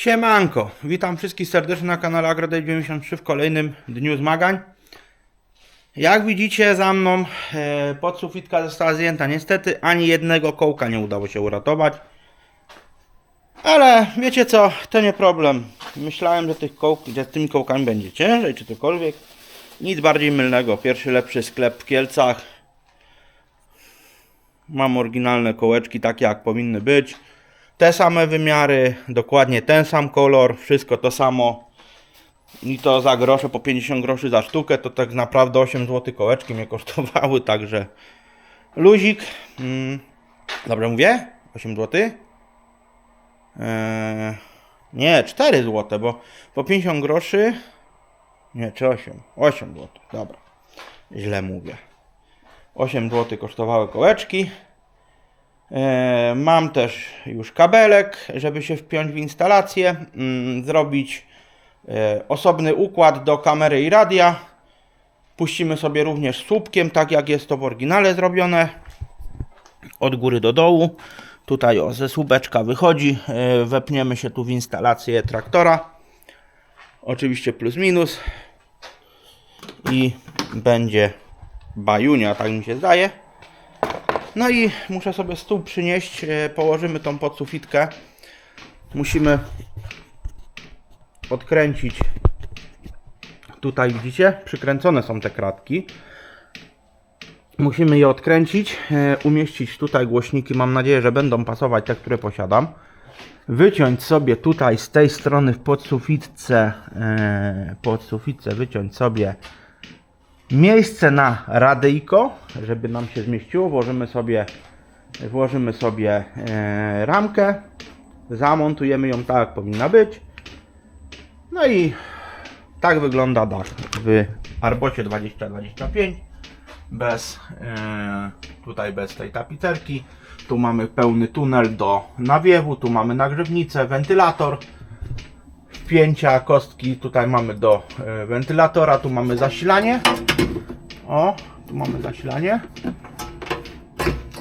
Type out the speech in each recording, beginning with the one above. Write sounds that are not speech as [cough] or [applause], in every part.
Siemanko, witam wszystkich serdecznie na kanale AgroDay93 w kolejnym dniu zmagań. Jak widzicie za mną e, podsufitka została zdjęta. Niestety ani jednego kołka nie udało się uratować. Ale wiecie co, to nie problem. Myślałem, że, tych kołk, że z tymi kołkami będzie ciężej czy cokolwiek. Nic bardziej mylnego. Pierwszy lepszy sklep w Kielcach. Mam oryginalne kołeczki takie jak powinny być. Te same wymiary, dokładnie ten sam kolor, wszystko to samo. I to za grosze, po 50 groszy za sztukę, to tak naprawdę 8 zł kołeczki mnie kosztowały, [laughs] także luzik. Mm, dobrze mówię? 8 zł? Eee, nie, 4 zł, bo po 50 groszy. Nie, czy 8? 8 zł, dobra. Źle mówię. 8 zł kosztowały kołeczki. E, Mam też już kabelek, żeby się wpiąć w instalację, mm, zrobić e, osobny układ do kamery i radia. Puścimy sobie również słupkiem, tak jak jest to w oryginale zrobione. Od góry do dołu. Tutaj o, ze słupeczka wychodzi. e, Wepniemy się tu w instalację traktora. Oczywiście plus minus. I będzie bajunia, tak mi się zdaje. No i muszę sobie stół przynieść, e, położymy tą podsufitkę. Musimy odkręcić. Tutaj widzicie, przykręcone są te kratki. Musimy je odkręcić, e, umieścić tutaj głośniki. Mam nadzieję, że będą pasować te, które posiadam. Wyciąć sobie tutaj z tej strony w podsufitce, e, podsufitce wyciąć sobie miejsce na radyjko, żeby nam się zmieściło. Włożymy sobie, włożymy sobie e, ramkę, zamontujemy ją tak, jak powinna być. No i tak wygląda dach w Arbocie 2025 bez e, tutaj bez tej tapicerki. Tu mamy pełny tunel do nawiewu, tu mamy nagrzewnicę, wentylator wpięcia kostki tutaj mamy do e, wentylatora, tu mamy zasilanie. O, tu mamy zasilanie.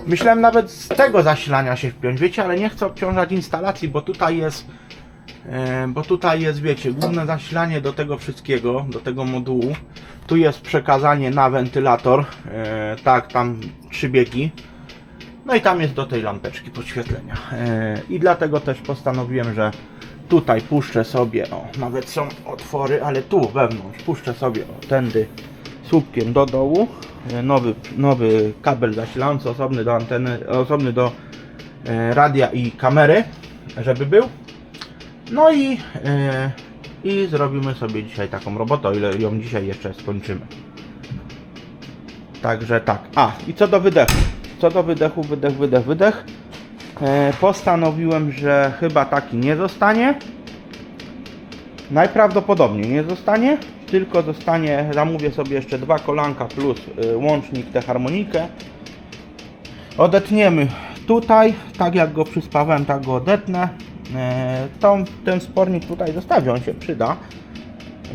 Myślałem nawet z tego zasilania się wpiąć, wiecie, ale nie chcę obciążać instalacji, bo tutaj jest e, bo tutaj jest, wiecie, główne zasilanie do tego wszystkiego, do tego modułu. Tu jest przekazanie na wentylator, e, tak, tam trzy biegi. No i tam jest do tej lampeczki podświetlenia. I dlatego też postanowiłem, że tutaj puszczę sobie, o, nawet są otwory, ale tu wewnątrz puszczę sobie o, tędy słupkiem do dołu. E, Nowy, nowy kabel zasilający, osobny do anteny, osobny do e, radia i kamery, żeby był. No i, e, i zrobimy sobie dzisiaj taką robotę, o ile ją dzisiaj jeszcze skończymy. Także tak. A, i co do wydechu. Co do wydechu, wydech, wydech, wydech. E, postanowiłem, że chyba taki nie zostanie. Najprawdopodobniej nie zostanie, tylko zostanie, zamówię sobie jeszcze dwa kolanka plus y, łącznik, tę harmonikę. Odetniemy tutaj, tak jak go przyspawałem, tak go odetnę. E, tą, ten spornik tutaj zostawię, on się przyda.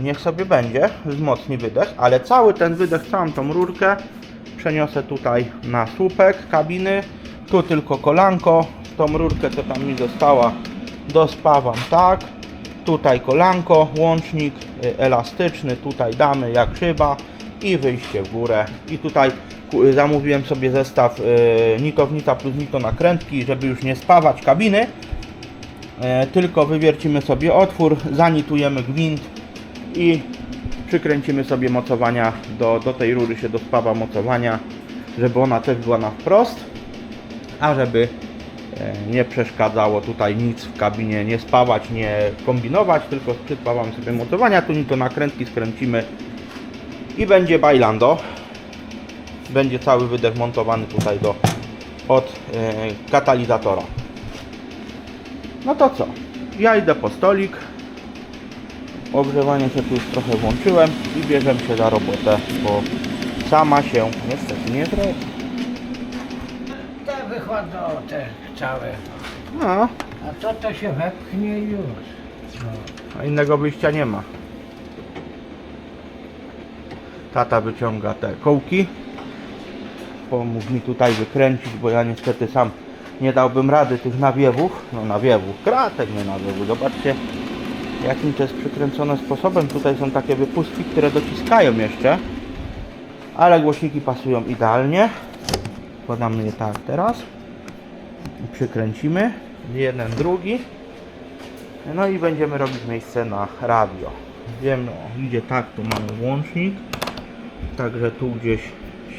Niech sobie będzie, wzmocni wydech, ale cały ten wydech, całą tą rurkę przeniosę tutaj na słupek kabiny. Tu tylko kolanko, tą rurkę co tam mi została dospawam tak. Tutaj kolanko, łącznik y, elastyczny, tutaj damy jak szyba i wyjście w górę. I tutaj zamówiłem sobie zestaw y, nitownica plus nito nakrętki, żeby już nie spawać kabiny. E, tylko wywiercimy sobie otwór, zanitujemy gwint i przykręcimy sobie mocowania do, do tej rury się dospawa mocowania, żeby ona też była na wprost, a żeby e, nie przeszkadzało tutaj nic w kabinie, nie spawać, nie kombinować, tylko przyspawamy sobie mocowania, tu to nakrętki skręcimy i będzie bailando. Będzie cały wydech montowany tutaj do, od e, katalizatora. No to co? Ja idę po stolik. Ogrzewanie się tu już trochę włączyłem i bierzemy się za robotę, bo sama się niestety nie zrobi. Te wychodzą te całe. No, A to to się wepchnie już. No. a innego wyjścia nie ma. Tata wyciąga te kołki. Pomógł mi tutaj wykręcić, bo ja niestety sam nie dałbym rady tych nawiewów, no nawiewów, kratek nie nawiewów, zobaczcie jakim to jest przykręcone sposobem, tutaj są takie wypustki, które dociskają jeszcze, ale głośniki pasują idealnie, podamy je tak teraz, przykręcimy, jeden, drugi, no i będziemy robić miejsce na radio. Wiem, no, idzie tak, tu mamy włącznik, także tu gdzieś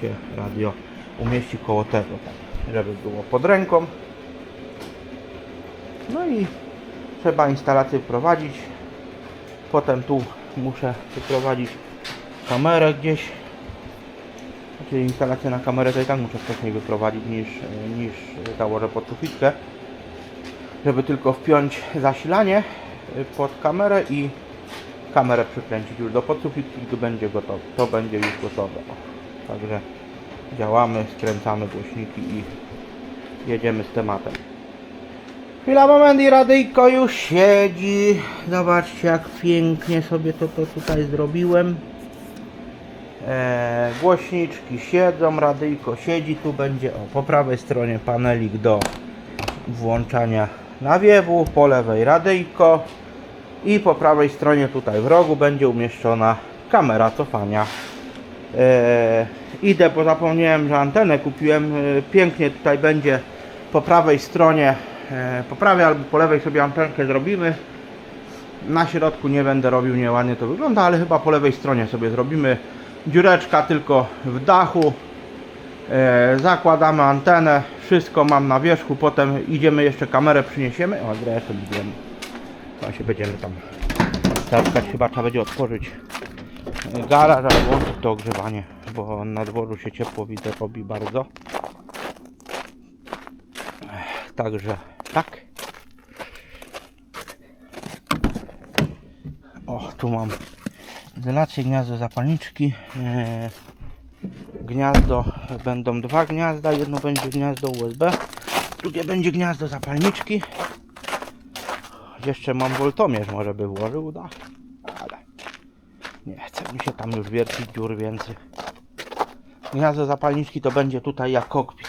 się radio umieści koło tego, tak, żeby było pod ręką. No i trzeba instalację wprowadzić. Potem tu muszę wyprowadzić kamerę gdzieś. Czyli instalację na kamerę to i tak muszę wcześniej wyprowadzić niż, niż założę pod sufitkę. Żeby tylko wpiąć zasilanie pod kamerę i kamerę przykręcić już do podsufitki, gdy będzie gotowe. To będzie już gotowe. Także działamy, skręcamy głośniki i jedziemy z tematem. Chwila, moment i radyjko już siedzi. Zobaczcie jak pięknie sobie to, to tutaj zrobiłem. Eee, głośniczki siedzą, radyjko siedzi. Tu będzie o, po prawej stronie panelik do włączania nawiewu, po lewej radyjko i po prawej stronie tutaj w rogu będzie umieszczona kamera cofania. Eee, idę, bo zapomniałem, że antenę kupiłem. Eee, pięknie tutaj będzie po prawej stronie, e, po prawej albo po lewej sobie antenkę zrobimy. Na środku nie będę robił, nieładnie to wygląda, ale chyba po lewej stronie sobie zrobimy dziureczka tylko w dachu. E, zakładamy antenę, wszystko mam na wierzchu, potem idziemy jeszcze kamerę przyniesiemy. O, zresztą widzimy. To się będziemy tam tarskać, chyba trzeba będzie otworzyć garaż, ale włączyć to ogrzewanie, bo na dworzu się ciepło widzę robi bardzo. Także tak. O, tu mam izolację, gniazdo zapalniczki. Eee, Gniazdo, będą dwa gniazda, jedno będzie gniazdo USB, drugie będzie gniazdo zapalniczki. Jeszcze mam woltomierz, może by włożył dach, ale nie chce mi się tam już wiercić dziur więcej. Gniazdo zapalniczki to będzie tutaj jak kokpit.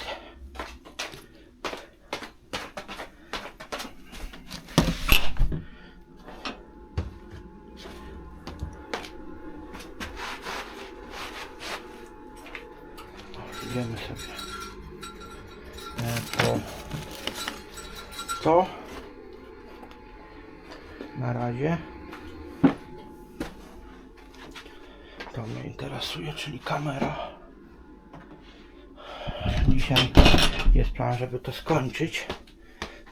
Żeby to skończyć.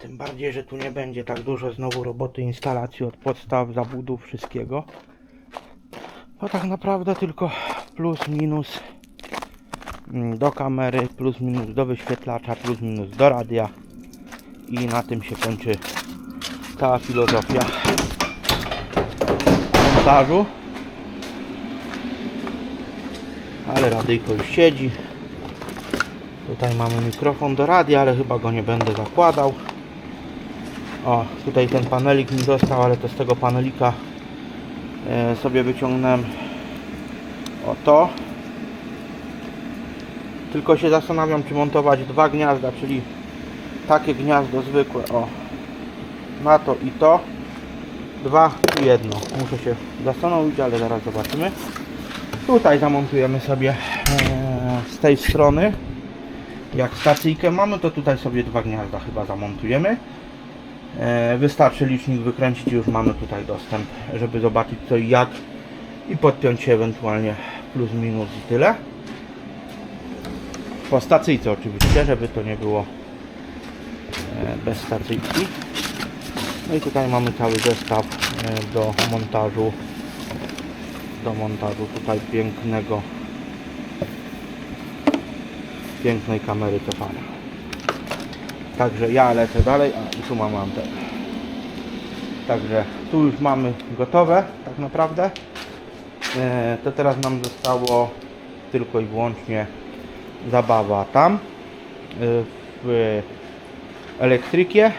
Tym bardziej, że tu nie będzie tak dużo znowu roboty instalacji od podstaw, zabudów, wszystkiego. Bo tak naprawdę tylko plus minus mm, do kamery, plus minus do wyświetlacza, plus minus do radia. I na tym się kończy cała filozofia montażu. Ale radyjko już siedzi tutaj mamy mikrofon do radia, ale chyba go nie będę zakładał o, tutaj ten panelik mi został, ale to z tego panelika e, sobie wyciągnąłem o to tylko się zastanawiam, czy montować dwa gniazda, czyli takie gniazdo zwykłe, o, na to i to. Dwa i jedno. Muszę się zastanowić, ale zaraz zobaczymy. Tutaj zamontujemy sobie e, z tej strony. Jak stacyjkę mamy, to tutaj sobie dwa gniazda chyba zamontujemy. E, wystarczy licznik wykręcić i już mamy tutaj dostęp, żeby zobaczyć co i jak i podpiąć się ewentualnie plus minus i tyle po stacyjce oczywiście, żeby to nie było e, bez stacyjki. No i tutaj mamy cały zestaw e, do montażu do montażu tutaj pięknego pięknej kamery cofania. Także ja lecę dalej, a tu mam antenę. Także tu już mamy gotowe tak naprawdę. E, to teraz nam zostało tylko i wyłącznie zabawa tam y, w elektrykie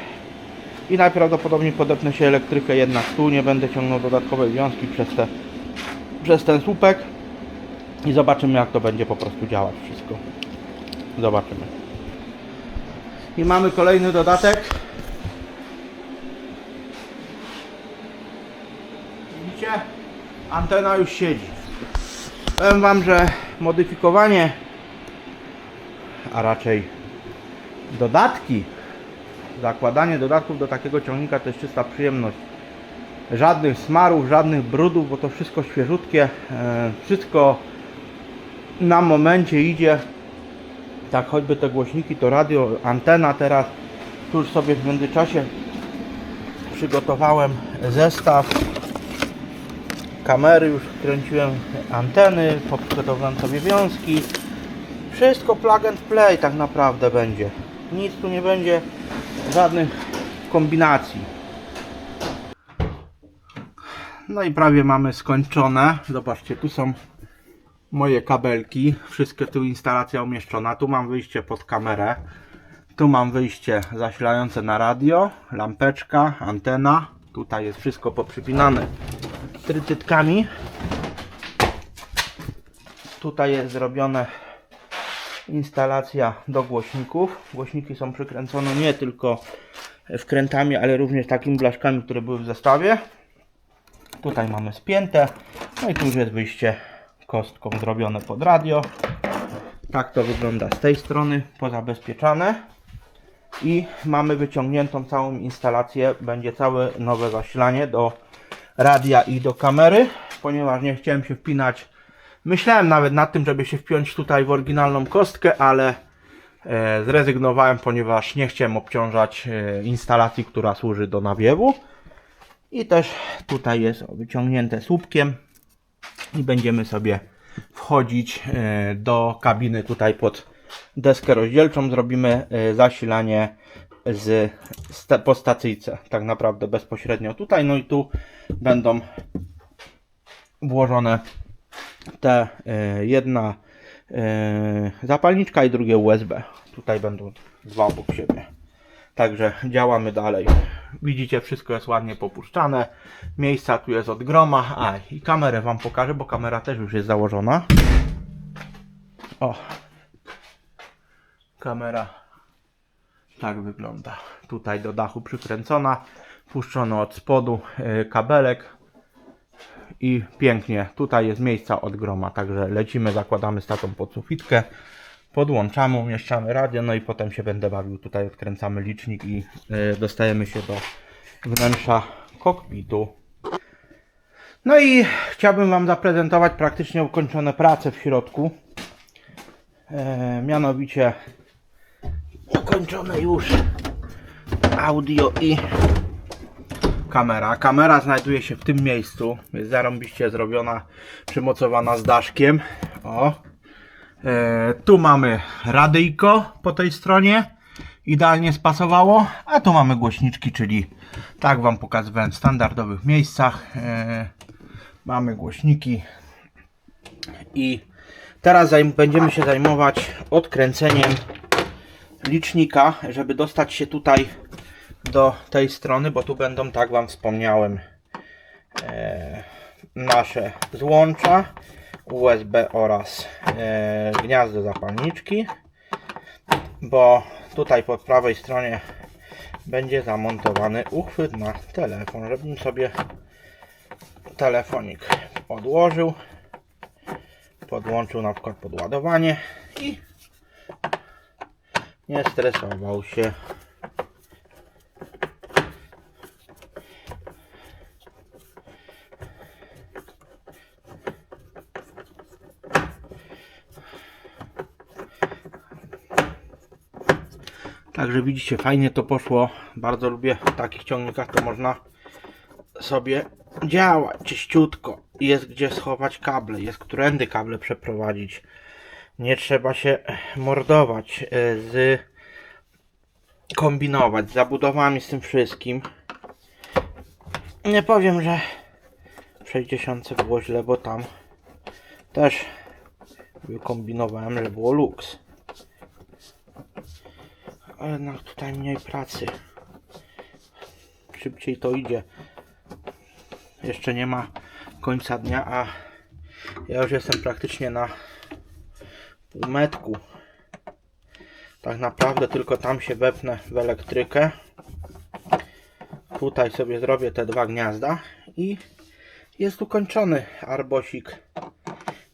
i najprawdopodobniej podepnę się elektrykę jednak tu, nie będę ciągnął dodatkowej wiązki przez, te, przez ten słupek i zobaczymy jak to będzie po prostu działać wszystko. Zobaczymy. I mamy kolejny dodatek. Widzicie? Antena już siedzi. Powiem Wam, że modyfikowanie, a raczej dodatki, zakładanie dodatków do takiego ciągnika to jest czysta przyjemność. Żadnych smarów, żadnych brudów, bo to wszystko świeżutkie, e, wszystko na momencie idzie. Tak, choćby te głośniki, to radio, antena teraz. Tu już sobie w międzyczasie przygotowałem zestaw kamery, już kręciłem anteny, przygotowałem sobie wiązki. Wszystko plug and play tak naprawdę będzie. Nic tu nie będzie, żadnych kombinacji. No i prawie mamy skończone. Zobaczcie, tu są moje kabelki. Wszystkie tu instalacja umieszczona. Tu mam wyjście pod kamerę. Tu mam wyjście zasilające na radio, lampeczka, antena. Tutaj jest wszystko poprzypinane trytytkami. Tutaj jest zrobione instalacja do głośników. Głośniki są przykręcone nie tylko wkrętami, ale również takimi blaszkami, które były w zestawie. Tutaj mamy spięte. No i tu już jest wyjście kostką zrobione pod radio. Tak to wygląda z tej strony, pozabezpieczane. I mamy wyciągniętą całą instalację. Będzie całe nowe zasilanie do radia i do kamery, ponieważ nie chciałem się wpinać. Myślałem nawet nad tym, żeby się wpiąć tutaj w oryginalną kostkę, ale e, zrezygnowałem, ponieważ nie chciałem obciążać e, instalacji, która służy do nawiewu. I też tutaj jest wyciągnięte słupkiem i będziemy sobie wchodzić e, do kabiny tutaj pod deskę rozdzielczą. Zrobimy e, zasilanie z po stacyjce, tak naprawdę bezpośrednio tutaj. No i tu będą włożone te e, jedna zapalniczka i drugie USB. Tutaj będą dwa obok siebie. Także działamy dalej. Widzicie, wszystko jest ładnie popuszczane. Miejsca tu jest od groma. A i kamerę Wam pokażę, bo kamera też już jest założona. O. Kamera tak wygląda. Tutaj do dachu przykręcona. Puszczono od spodu e, kabelek. I pięknie. Tutaj jest miejsca od groma. Także lecimy, zakładamy z taką podsufitkę. Podłączamy, umieszczamy radio, no i potem się będę bawił. Tutaj odkręcamy licznik i e, dostajemy się do wnętrza kokpitu. No i chciałbym Wam zaprezentować praktycznie ukończone prace w środku. E, mianowicie ukończone już audio i kamera. Kamera znajduje się w tym miejscu. Jest zarąbiście zrobiona, przymocowana z daszkiem. O. E, tu mamy radyjko po tej stronie. Idealnie spasowało. A tu mamy głośniczki, czyli tak Wam pokazywałem w standardowych miejscach. E, mamy głośniki. I teraz będziemy się zajmować odkręceniem licznika, żeby dostać się tutaj do tej strony, bo tu będą, tak Wam wspomniałem, e, nasze złącza USB oraz e, gniazdo zapalniczki, bo tutaj po prawej stronie będzie zamontowany uchwyt na telefon, żebym sobie telefonik odłożył, podłączył na przykład podładowanie i nie stresował się. Także widzicie, fajnie to poszło. Bardzo lubię w takich ciągnikach, to można sobie działać czyściutko. Jest gdzie schować kable, jest którędy kable przeprowadzić. Nie trzeba się mordować e, z kombinować z zabudowami z tym wszystkim. Nie powiem, że w 60 było źle, bo tam też wykombinowałem, że było luks. Ale jednak tutaj mniej pracy. Szybciej to idzie. Jeszcze nie ma końca dnia, a ja już jestem praktycznie na półmetku. Tak naprawdę tylko tam się wepnę w elektrykę. Tutaj sobie zrobię te dwa gniazda i jest ukończony arbosik.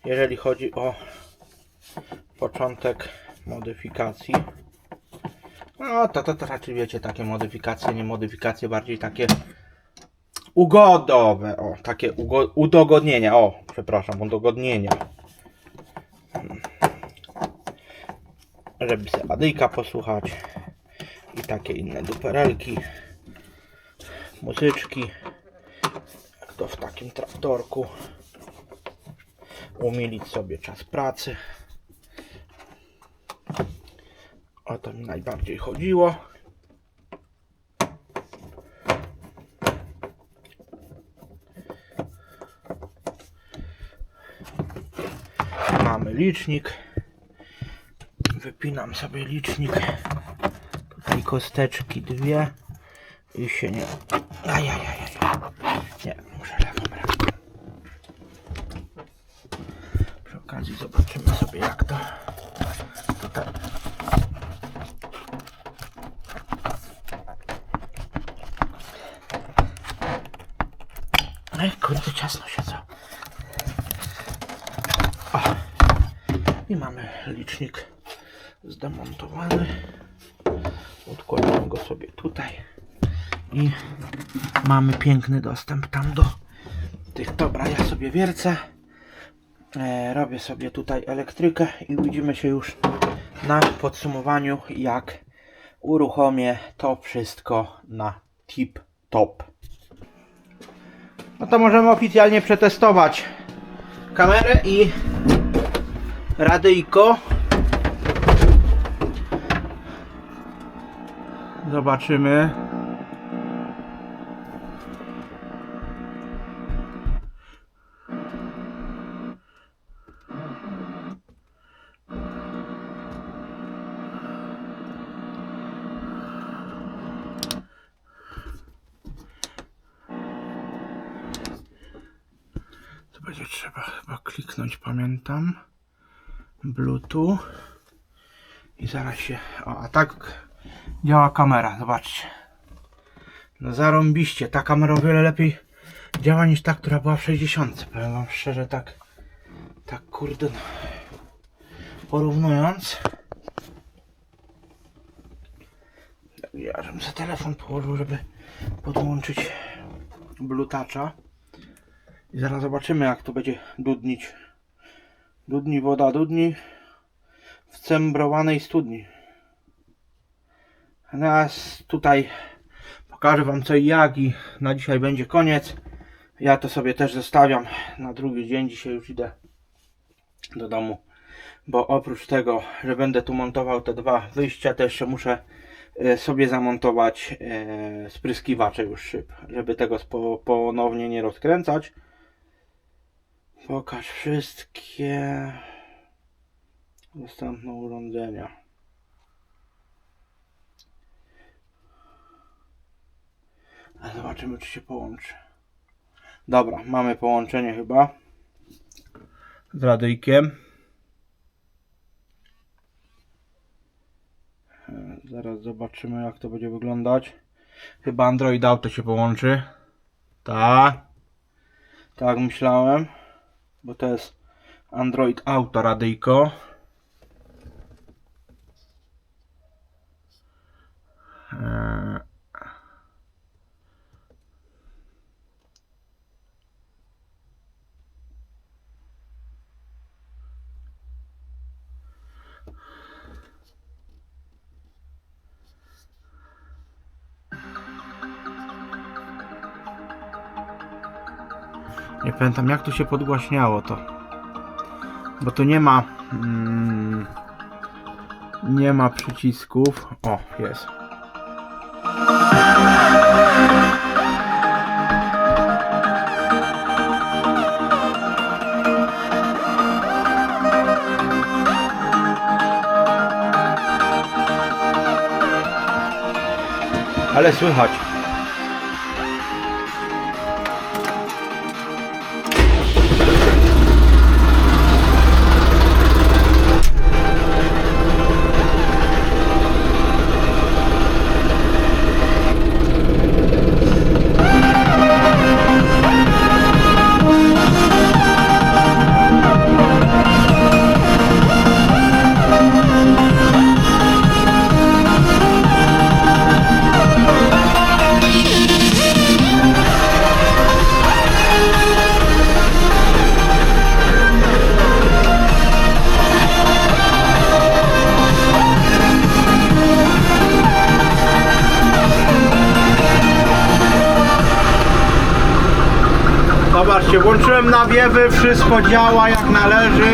Jeżeli chodzi o początek modyfikacji. No to, to, to raczej wiecie, takie modyfikacje, nie modyfikacje, bardziej takie ugodowe, o, takie ugo, udogodnienia, o, przepraszam, udogodnienia. Żeby sobie Adyjka posłuchać i takie inne duperelki, muzyczki, jak to w takim traktorku, umilić sobie czas pracy. O to mi najbardziej chodziło. Mamy licznik. Wypinam sobie licznik. Tutaj kosteczki dwie. I się nie... Ajajajaj. Nie, muszę lewą ręką. Przy okazji zobaczymy sobie jak to tutaj Ej, kurde, ciasno się co. O. I mamy licznik zdemontowany. Odkładamy go sobie tutaj. I mamy piękny dostęp tam do tych. Dobra, ja sobie wiercę. E, robię sobie tutaj elektrykę i widzimy się już na podsumowaniu, jak uruchomię to wszystko na tip top. No to możemy oficjalnie przetestować kamerę i radyjko. Zobaczymy. Będzie trzeba chyba kliknąć, pamiętam. Bluetooth. I zaraz się. O, a tak działa kamera, zobaczcie. No zarąbiście. Ta kamera o wiele lepiej działa niż ta, która była w 60. Powiem wam szczerze, tak. Tak kurde. No. Porównując. Ja żebym sobie telefon położył, żeby podłączyć Bluetooth'a. I zaraz zobaczymy jak to będzie dudnić. Dudni woda, dudni w cembrowanej studni. Teraz tutaj pokażę wam co i jak i na dzisiaj będzie koniec. Ja to sobie też zostawiam na drugi dzień. Dzisiaj już idę do domu. Bo oprócz tego, że będę tu montował te dwa wyjścia, to jeszcze muszę e, sobie zamontować e, spryskiwacze już szyb, żeby tego ponownie nie rozkręcać. Pokaż wszystkie dostępne urządzenia. A zobaczymy, czy się połączy. Dobra, mamy połączenie chyba z radyjkiem. Zaraz zobaczymy, jak to będzie wyglądać. Chyba Android Auto się połączy. Tak. Tak myślałem bo to jest Android Auto radyjko. Nie pamiętam jak tu się podgłaśniało to. Bo tu nie ma. Mm, nie ma przycisków. O, jest. Ale słychać. Nawiewy, wszystko działa jak należy.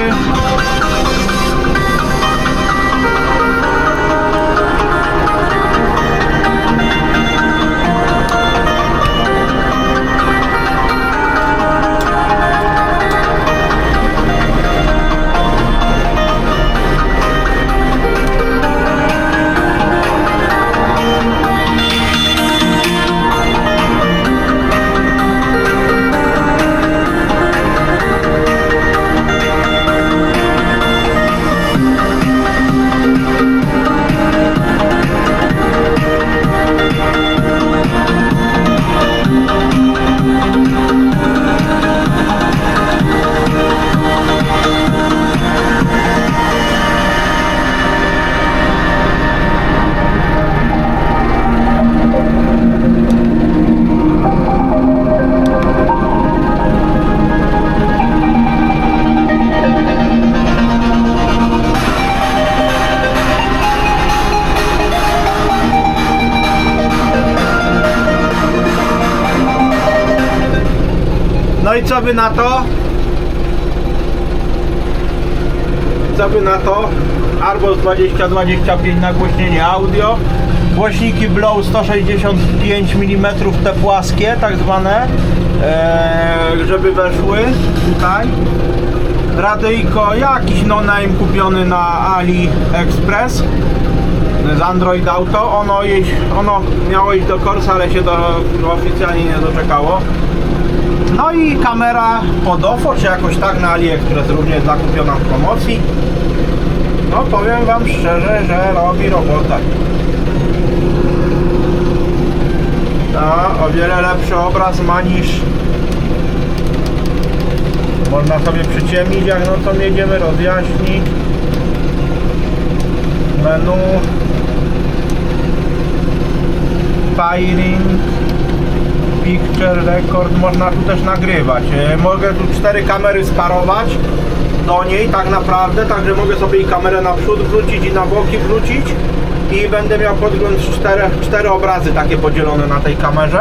Na to? Arbos 2025 nagłośnienie audio. Głośniki Blow 165 mm te płaskie, tak zwane, eee, żeby weszły tutaj. Radyjko jakiś no-name kupiony na AliExpress z Android Auto. Ono, jeź, ono miało iść do Corsa, ale się do, oficjalnie nie doczekało. No i kamera pod OFO, czy jakoś tak na AliExpress również zakupiona w promocji. No powiem Wam szczerze, że robi robotę. No, o wiele lepszy obraz ma niż można sobie przyciemnić jak no to jedziemy rozjaśnić menu firing picture record można tu też nagrywać. E, mogę tu cztery kamery sparować do niej tak naprawdę także mogę sobie i kamerę na przód wrócić i na boki wrócić i będę miał podgląd cztery, cztery obrazy takie podzielone na tej kamerze.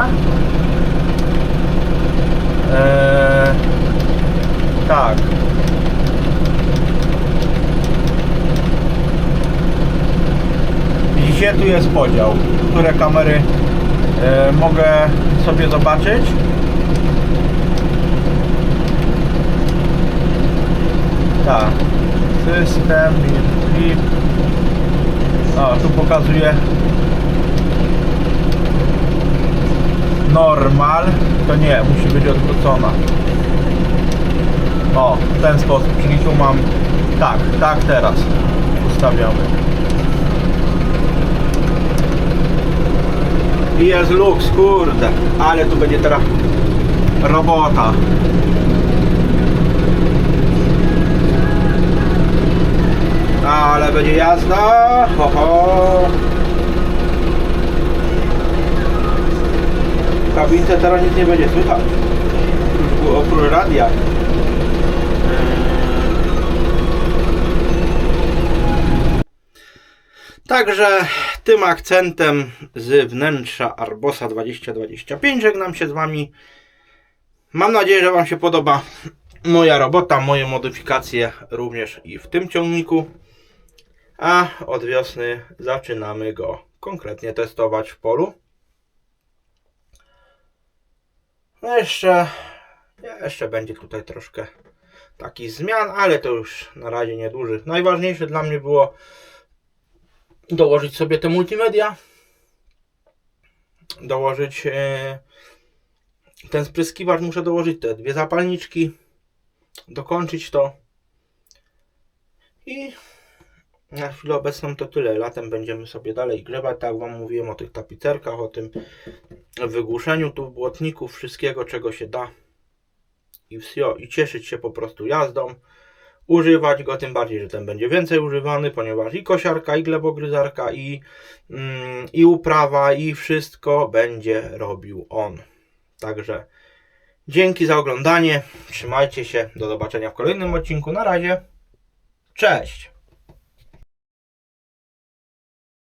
Eee, tak. Widzicie, tu jest podział, które kamery mogę sobie zobaczyć. Tak, system, clip. O, tu pokazuje normal. To nie, musi być odwrócona. O, w ten sposób, czyli tu mam tak, tak teraz ustawiamy. Jest luks, kurde, ale tu będzie teraz robota. Ale będzie jazda, ho, ho. Kabince teraz nic nie będzie słychać. Oprócz radia. Także tym akcentem z wnętrza Arbosa 2025 żegnam się z Wami. Mam nadzieję, że Wam się podoba moja robota, moje modyfikacje również i w tym ciągniku. A od wiosny zaczynamy go konkretnie testować w polu. No jeszcze, jeszcze będzie tutaj troszkę takich zmian, ale to już na razie niedużych. Najważniejsze dla mnie było dołożyć sobie te multimedia, dołożyć e, ten spryskiwacz, muszę dołożyć te dwie zapalniczki, dokończyć to i na chwilę obecną to tyle. Latem będziemy sobie dalej grzebać, tak Wam mówiłem o tych tapicerkach, o tym wygłuszeniu tu błotników, wszystkiego czego się da i wsio, i cieszyć się po prostu jazdą używać go, tym bardziej, że ten będzie więcej używany, ponieważ i kosiarka, i glebogryzarka, i, mm, i uprawa, i wszystko będzie robił on. Także dzięki za oglądanie, trzymajcie się, do zobaczenia w kolejnym odcinku, na razie, cześć!